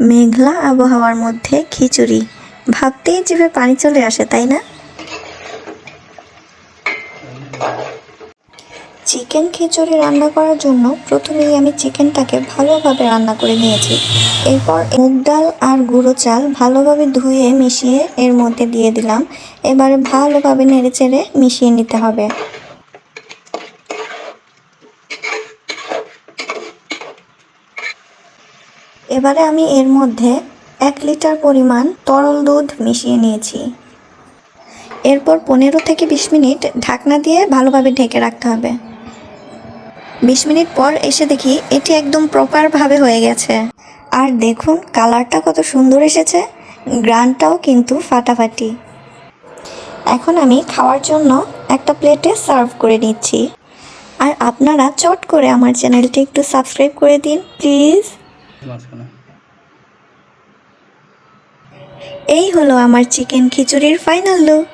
মেঘলা আবহাওয়ার মধ্যে খিচুড়ি। ভাবতেই জিভে পানি চলে আসে, তাই না? চিকেন খিচুড়ি রান্না করার জন্য প্রথমেই আমি চিকেনটাকে ভালোভাবে রান্না করে নিয়েছি। এরপর মুগ ডাল আর গুঁড়ো চাল ভালোভাবে ধুয়ে মিশিয়ে এর মধ্যে দিয়ে দিলাম। এবারে ভালোভাবে নেড়েচেড়ে মিশিয়ে নিতে হবে। এবারে আমি এর মধ্যে এক লিটার পরিমাণ তরল দুধ মিশিয়ে নিয়েছি। এরপর পনেরো থেকে বিশ মিনিট ঢাকনা দিয়ে ভালোভাবে ঢেকে রাখতে হবে। বিশ মিনিট পর এসে দেখি এটি একদম প্রপারভাবে হয়ে গেছে। আর দেখুন, কালারটা কত সুন্দর এসেছে। গ্রানটাও কিন্তু ফাটাফাটি। এখন আমি খাওয়ার জন্য একটা প্লেটে সার্ভ করে নিচ্ছি। আর আপনারা চট করে আমার চ্যানেলটি একটু সাবস্ক্রাইব করে দিন, প্লিজ। এই হলো আমার চিকেন খিচুড়ির ফাইনাল লুক